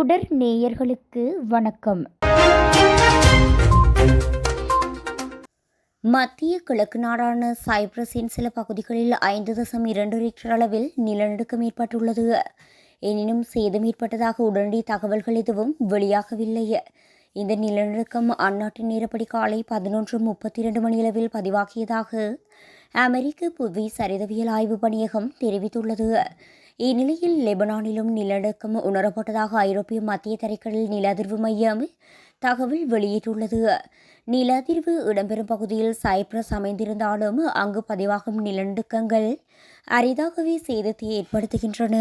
தொடர் நேயர்களுக்கு வணக்கம். மத்திய கிழக்கு நாடான சைப்ரஸின் சில பகுதிகளில் ஐந்து தசம் இரண்டு ரிக்டர் அளவில் நிலநடுக்கம் ஏற்பட்டுள்ளது. எனினும் சேதம் ஏற்பட்டதாக உடனடி தகவல்கள் எதுவும் வெளியாகவில்லை. இந்த நிலநடுக்கம் அந்நாட்டின் நேரப்படி காலை பதினொன்று முப்பத்தி இரண்டு மணியளவில் பதிவாகியதாக அமெரிக்க புவி சரிதவியல் ஆய்வு பணியகம் தெரிவித்துள்ளது. இந்நிலையில் லெபனானிலும் நிலநடுக்கம் உணரப்பட்டதாக ஐரோப்பிய மத்திய தரைக்கடல் நில அதிர்வு மையம் தகவல் வெளியிட்டுள்ளது. நில அதிர்வு இடம்பெறும் பகுதியில் சைப்ரஸ் அமைந்திருந்தாலும் அங்கு பதிவாகும் நிலநடுக்கங்கள் அரிதாகவே சேதத்தை ஏற்படுத்துகின்றன.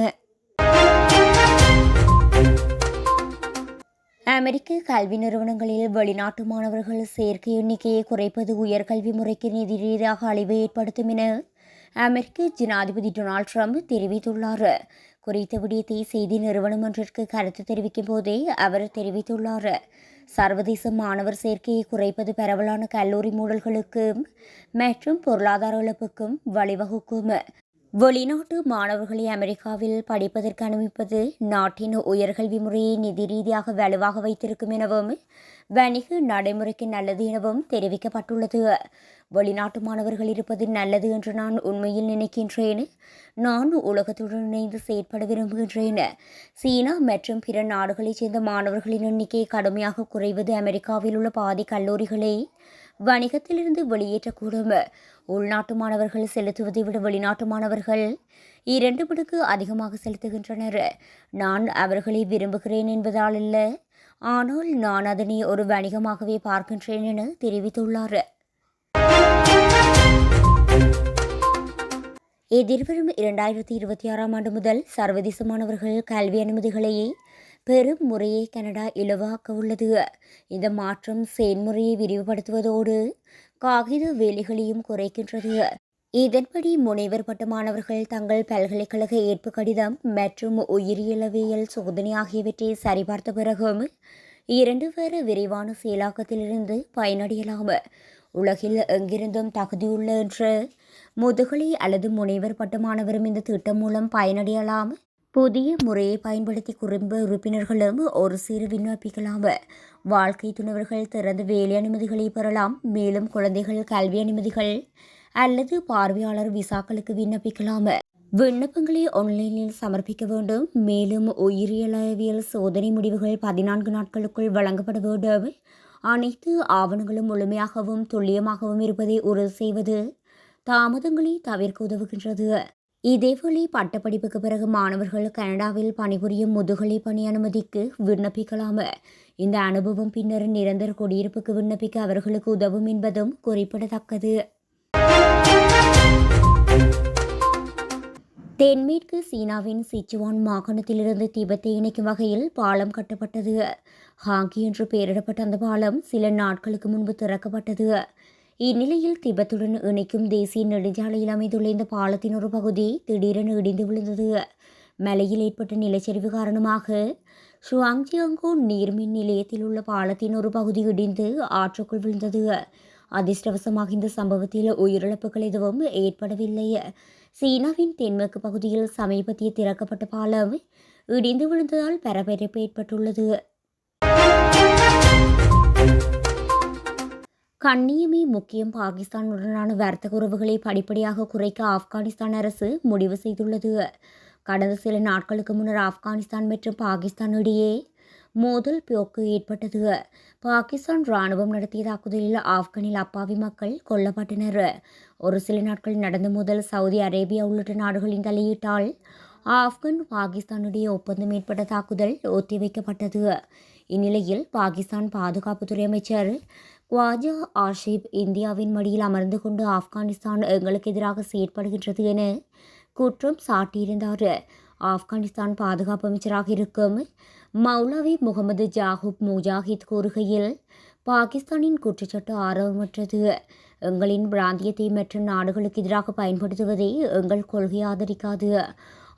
அமெரிக்க கல்வி நிறுவனங்களில் வெளிநாட்டு மாணவர்கள் சேர்க்கை எண்ணிக்கையை குறைப்பது உயர்கல்வி முறைக்கு நிதி ரீதியாக அழிவை ஏற்படுத்தும் என அமெரிக்க ஜனாதிபதி டொனால்ட் ட்ரம்ப் தெரிவித்துள்ளார். குறித்த விடயத்தை செய்தி நிறுவனம் ஒன்றிற்கு கருத்து தெரிவிக்கும் போதே அவர் தெரிவித்துள்ளார். சர்வதேச மாணவர் சேர்க்கையை குறைப்பது பரவலான கல்லூரி மூடல்களுக்கும் மற்றும் பொருளாதார இழப்புக்கும் வழிவகுக்கும் வெளிநாட்டு மாணவர்களை அமெரிக்காவில் படிப்பதற்கு அனுமதிப்பது நாட்டின் உயர்கல்வி முறையை நிதி ரீதியாக வலுவாக வைத்திருக்கும் எனவும் வணிக நடைமுறைக்கு நல்லது எனவும் தெரிவிக்கப்பட்டுள்ளது. வெளிநாட்டு மாணவர்கள் இருப்பது நல்லது என்று நான் உண்மையில் நினைக்கின்றேன். நான் உலகத்துடன் இணைந்து செயற்பட விரும்புகின்றேன். சீனா மற்றும் பிற நாடுகளைச் சேர்ந்த மாணவர்களின் எண்ணிக்கை கடுமையாக குறைவது அமெரிக்காவில் உள்ள பாதி கல்லூரிகளை. வணிகத்திலிருந்து வெளியேற்றக்கூடும். உள்நாட்டு மாணவர்கள் செலுத்துவதை விட வெளிநாட்டு மாணவர்கள் இரண்டு மடங்கு அதிகமாக செலுத்துகின்றனர். நான் அவர்களை விரும்புகிறேன் என்பதால் அல்ல. ஆனால் நான் அதனை ஒரு வணிகமாகவே பார்க்கின்றேன் என தெரிவித்துள்ளார். எதிர்வரும் இரண்டாயிரத்தி இருபத்தி ஆறாம் ஆண்டு முதல் சர்வதேச மாணவர்கள் கல்வி அனுமதிகளையே பெரும் முறையை கனடா இலவாக்க உள்ளது. இந்த மாற்றம் செயல்முறையை விரிவுபடுத்துவதோடு காகித வேலைகளையும் குறைக்கின்றது. இதன்படி முனைவர் பட்ட மாணவர்கள் தங்கள் பல்கலைக்கழக ஏற்பு கடிதம் மற்றும் உயிரியலவியல் சோதனை ஆகியவற்றை சரிபார்த்த பிறகும் இரண்டு பேர விரைவான செயலாக்கத்திலிருந்து பயனடையலாம். உலகில் எங்கிருந்தும் தகுதியுள்ள என்று முதுகலை அல்லது முனைவர் பட்ட மாணவரும் இந்த திட்டம் மூலம் பயனடையலாம். புதிய முறையை பயன்படுத்தி குடும்ப உறுப்பினர்களும் ஒரு சிறு விண்ணப்பிக்கலாம். வாழ்க்கை துணவர்கள் திறந்த வேலை அனுமதிகளை பெறலாம். மேலும் குழந்தைகள் கல்வி அனுமதிகள் அல்லது பார்வையாளர் விசாக்களுக்கு விண்ணப்பிக்கலாம். விண்ணப்பங்களை ஆன்லைனில் சமர்ப்பிக்க வேண்டும். மேலும் உயிரியலவியல் சோதனை முடிவுகள் பதினான்கு நாட்களுக்குள் வழங்கப்பட வேண்டும். அனைத்து ஆவணங்களும் முழுமையாகவும் துல்லியமாகவும் இருப்பதை உறுதி செய்வது தாமதங்களை தவிர்க்க உதவுகின்றது. இதேவேளை பட்டப்படிப்புக்கு பிறகு மாணவர்கள் கனடாவில் பணிபுரியும் முதுகலை பணி அனுமதிக்கு விண்ணப்பிக்கலாம. இந்த அனுபவம் பின்னர் நிரந்தர குடியிருப்புக்கு விண்ணப்பிக்க அவர்களுக்கு உதவும் என்பதும் குறிப்பிடத்தக்கது. தென்மேற்கு சீனாவின் சிச்சுவான் மாகாணத்திலிருந்து திபெத்தை இணைக்கும் வகையில் பாலம் கட்டப்பட்டது. ஹாங்கி என்று பெயரிடப்பட்ட அந்த பாலம் சில நாட்களுக்கு முன்பு திறக்கப்பட்டது. இந்நிலையில் திபெத்துடன் இணைக்கும் தேசிய நெடுஞ்சாலையில் அமைந்துள்ள இந்த பாலத்தின் ஒரு பகுதி திடீரென இடிந்து விழுந்தது. மலையில் ஏற்பட்ட நிலச்சரிவு காரணமாக ஷுவாங்ஜியாங்கோ நீர்மின் நிலையத்தில் உள்ள பாலத்தின் ஒரு பகுதி இடிந்து ஆற்றுக்குள் விழுந்தது. அதிர்ஷ்டவசமாக இந்த சம்பவத்தில் உயிரிழப்புகள் எதுவும் ஏற்படவில்லை. சீனாவின் தென்மேற்கு பகுதியில் சமீபத்திய திறக்கப்பட்ட பாலம் இடிந்து விழுந்ததால் பரபரப்பு ஏற்பட்டுள்ளது. கண்ணியமே முக்கியம். பாகிஸ்தானுடனான வர்த்தக உறவுகளை படிப்படியாக குறைக்க ஆப்கானிஸ்தான் அரசு முடிவு செய்துள்ளது. கடந்த சில நாட்களுக்கு முன்னர் ஆப்கானிஸ்தான் மற்றும் பாகிஸ்தான் இடையே மோதல் போக்கு ஏற்பட்டது. பாகிஸ்தான் ராணுவம் நடத்திய தாக்குதலில் ஆப்கானில் அப்பாவி மக்கள் கொல்லப்பட்டனர். ஒரு சில நாட்கள் நடந்த முதல் சவுதி அரேபியா உள்ளிட்ட நாடுகளின் தலையீட்டால் ஆப்கான் பாகிஸ்தானுடைய ஒப்பந்தம் ஏற்பட்ட தாக்குதல் ஒத்திவைக்கப்பட்டது. இந்நிலையில் பாகிஸ்தான் பாதுகாப்புத்துறை அமைச்சர் குவாஜா ஆஷிப் இந்தியாவின் மடியில் அமர்ந்து கொண்டு ஆப்கானிஸ்தான் எங்களுக்கு எதிராக செயற்படுகின்றது என குற்றம் சாட்டியிருந்தார். ஆப்கானிஸ்தான் பாதுகாப்பு அமைச்சராக இருக்கும் மௌலவி முகமது ஜாஹூப் முஜாஹித் கூறுகையில் பாகிஸ்தானின் குற்றச்சாட்டு ஆர்வமற்றது. எங்களின் பிராந்தியத்தை மற்ற நாடுகளுக்கு எதிராக பயன்படுத்துவதை எங்கள் கொள்கை ஆதரிக்காது.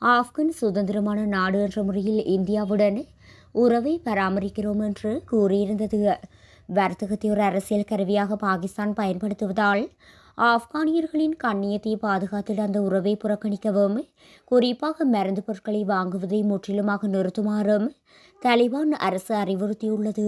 ஆப்கன் சுதந்திரமான நாடு என்ற முறையில் இந்தியாவுடன் உறவை பராமரிக்கிறோம் என்று கூறியிருந்தது. வர்த்தகத்தை ஒரு அரசியல் கருவியாக பாகிஸ்தான் பயன்படுத்துவதால் ஆப்கானியர்களின் கண்ணியத்தை பாதுகாத்திட அந்த உறவை புறக்கணிக்கவும் குறிப்பாக மருந்து பொருட்களை வாங்குவதை முற்றிலுமாக நிறுத்துமாறும் தலிபான் அரசு அறிவுறுத்தியுள்ளது.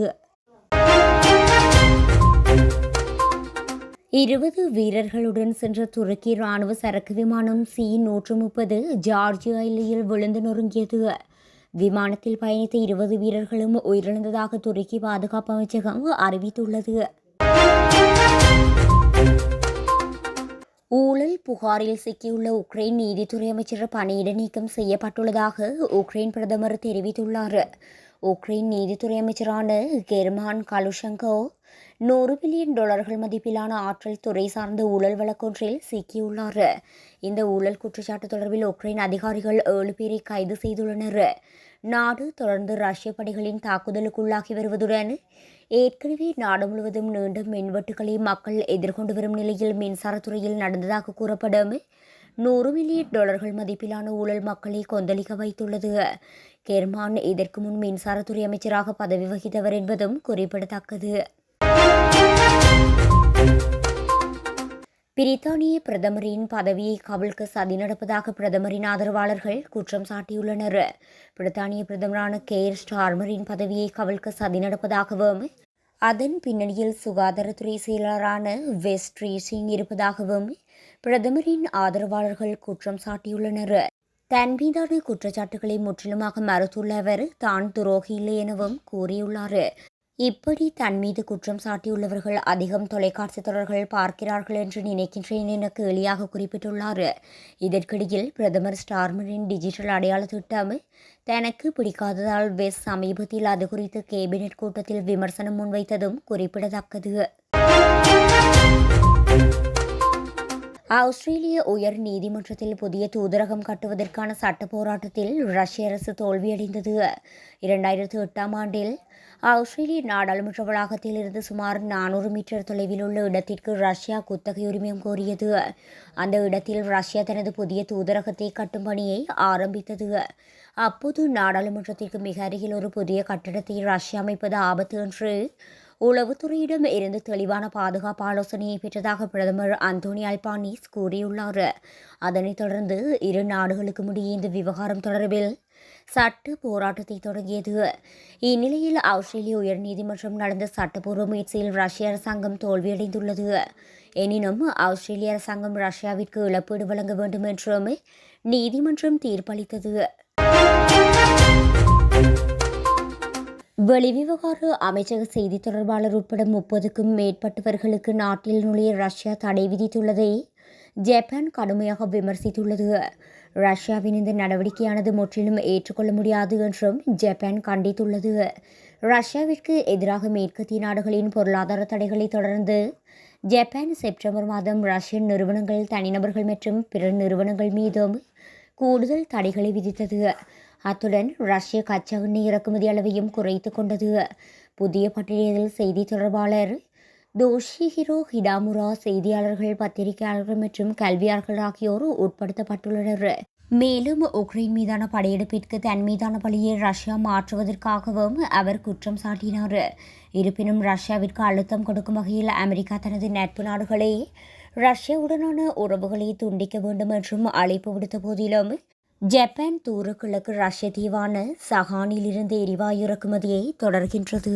இருபது வீரர்களுடன் சென்ற துருக்கி ராணுவ சரக்கு விமானம் சி நூற்று முப்பது ஜார்ஜியா எல்லையில் விழுந்து நொறுங்கியது. விமானத்தில் பயணித்த இருபது வீரர்களும் உயிரிழந்ததாக துருக்கி பாதுகாப்பு அமைச்சகம் அறிவித்துள்ளது. ஊழல் புகாரில் சிக்கியுள்ள உக்ரைன் நீதித்துறை அமைச்சர் பணியிட நீக்கம் செய்யப்பட்டுள்ளதாக உக்ரைன் பிரதமர் தெரிவித்துள்ளார். உக்ரைன் நீதித்துறை அமைச்சரான கெர்மான் கலுஷங்கோ நூறு பில்லியன் டாலர்கள் மதிப்பிலான ஆற்றல் துறை சார்ந்த ஊழல் வழக்கொன்றில் சிக்கியுள்ளார். இந்த ஊழல் குற்றச்சாட்டு தொடர்பில் உக்ரைன் அதிகாரிகள் ஏழு பேரை கைது செய்துள்ளனர். நாடு தொடர்ந்து ரஷ்ய படைகளின் தாக்குதலுக்குள்ளாகி வருவதுடன் ஏற்கனவே நாடு முழுவதும் நீண்ட மின்வெட்டுகளை மக்கள் எதிர்கொண்டு வரும் நிலையில் மின்சாரத்துறையில் நடந்ததாக கூறப்படும் நூறு மில்லியன் டாலர்கள் மதிப்பிலான ஊழல் மக்களை கொந்தளிக்க வைத்துள்ளது. கெர்மான் இதற்கு முன் மின்சாரத்துறை அமைச்சராக பதவி வகித்தவர் என்பதும் குறிப்பிடத்தக்கது. பிரித்தானிய பிரதமரின் பதவியை கவிழ்க்க சதி நடப்பதாக பிரதமரின் ஆதரவாளர்கள் குற்றம் சாட்டியுள்ளனர். பிரித்தானிய பிரதமரான கேர் ஸ்டார்மரின் பதவியை கவிழ்க்க சதி நடப்பதாகவும் அதன் பின்னணியில் சுகாதாரத்துறை செயலரான வெஸ்ட் ரீசிங் இருப்பதாகவும் பிரதமரின் ஆதரவாளர்கள் குற்றம் சாட்டியுள்ளனர். தன் மீதான குற்றச்சாட்டுகளை முற்றிலுமாக மறுத்துள்ள அவர் தான் துரோகி இல்லை எனவும் கூறியுள்ளார். இப்படி தன் மீது குற்றம் சாட்டியுள்ளவர்கள் அதிகம் தொலைக்காட்சி தொடர்கள் பார்க்கிறார்கள் என்று நினைக்கின்றேன் என கேலியாக குறிப்பிட்டுள்ளார். இதற்கிடையில் பிரதமர் ஸ்டார்மரின் டிஜிட்டல் அடையாள திட்டம் தனக்கு பிடிக்காததால் வெஸ் சமீபத்தில் அது குறித்து கேபினெட் கூட்டத்தில் விமர்சனம் முன்வைத்ததும் குறிப்பிடத்தக்கது. ஆஸ்திரேலிய உயர் நீதிமன்றத்தில் புதிய தூதரகம் கட்டுவதற்கான சட்ட போராட்டத்தில் ரஷ்ய அரசு தோல்வியடைந்தது. இரண்டாயிரத்து எட்டாம் ஆண்டில் ஆஸ்திரேலிய நாடாளுமன்ற வளாகத்தில் இருந்து சுமார் நானூறு மீட்டர் தொலைவில் உள்ள இடத்திற்கு ரஷ்யா குத்தகை உரிமையம் கோரியது. அந்த இடத்தில் ரஷ்யா தனது புதிய தூதரகத்தை கட்டும் பணியை ஆரம்பித்தது. அப்போது நாடாளுமன்றத்திற்கு மிக அருகில் ஒரு புதிய கட்டடத்தை ரஷ்யா அமைப்பது ஆபத்து என்று உளவுத்துறையிடம் இருந்து தெளிவான பாதுகாப்பு ஆலோசனையை பெற்றதாக பிரதமர் அந்தோனி அல்பானிஸ் கூறியுள்ளார். அதனைத் தொடர்ந்து இரு நாடுகளுக்கும் இடையே இந்த விவகாரம் தொடர்பில் சட்ட போராட்டத்தை தொடங்கியது. இந்நிலையில் ஆஸ்திரேலிய உயர்நீதிமன்றம் நடந்த சட்டப்பூர்வ முயற்சியில் ரஷ்ய அரசாங்கம் தோல்வியடைந்துள்ளது. எனினும் ஆஸ்திரேலிய அரசாங்கம் ரஷ்யாவிற்கு இழப்பீடு வழங்க வேண்டும் என்றும் நீதிமன்றம் தீர்ப்பளித்தது. வெளிவிவகார அமைச்சக செய்தி தொடர்பாளர் உட்பட முப்பதுக்கும் மேற்பட்டவர்களுக்கு நாட்டில் நுழைய ரஷ்யா தடை விதித்துள்ளதை ஜப்பான் கடுமையாக விமர்சித்துள்ளது. ரஷ்யாவின் இந்த நடவடிக்கையானது முற்றிலும் ஏற்றுக்கொள்ள முடியாது என்றும் ஜப்பான் கண்டித்துள்ளது. ரஷ்யாவிற்கு எதிராக மேற்கத்திய நாடுகளின் பொருளாதார தடைகளை தொடர்ந்து ஜப்பான் செப்டம்பர் மாதம் ரஷ்யன் நிறுவனங்கள் தனிநபர்கள் மற்றும் பிற நிறுவனங்கள் மீதும் கூடுதல் தடைகளை விதித்தது. அத்துடன் ரஷ்ய கச்சா எண்ணெய் இறக்குமதி அளவையும் குறைத்து கொண்டது. புதிய பட்டியலில் செய்தி தொடர்பாளர் தோஷிஹிரோ ஹிடாமுரா செய்தியாளர்கள் பத்திரிகையாளர்கள் மற்றும் கல்வியாளர்கள் ஆகியோர் உட்படுத்தப்பட்டுள்ளனர். மேலும் உக்ரைன் மீதான படையெடுப்பிற்கு தன் மீதான பழியை ரஷ்யா மாற்றுவதற்காகவும் அவர் குற்றம் சாட்டினார். இருப்பினும் ரஷ்யாவிற்கு அழுத்தம் கொடுக்கும் வகையில் அமெரிக்கா தனது நட்பு நாடுகளை ரஷ்யாவுடனான உறவுகளை துண்டிக்க வேண்டும் என்றும் அழைப்பு விடுத்த போதிலும் ஜப்பான் தூர கிழக்கு ரஷ்ய தீவான சஹானிலிருந்து எரிவாயு இறக்குமதியை தொடர்கின்றது.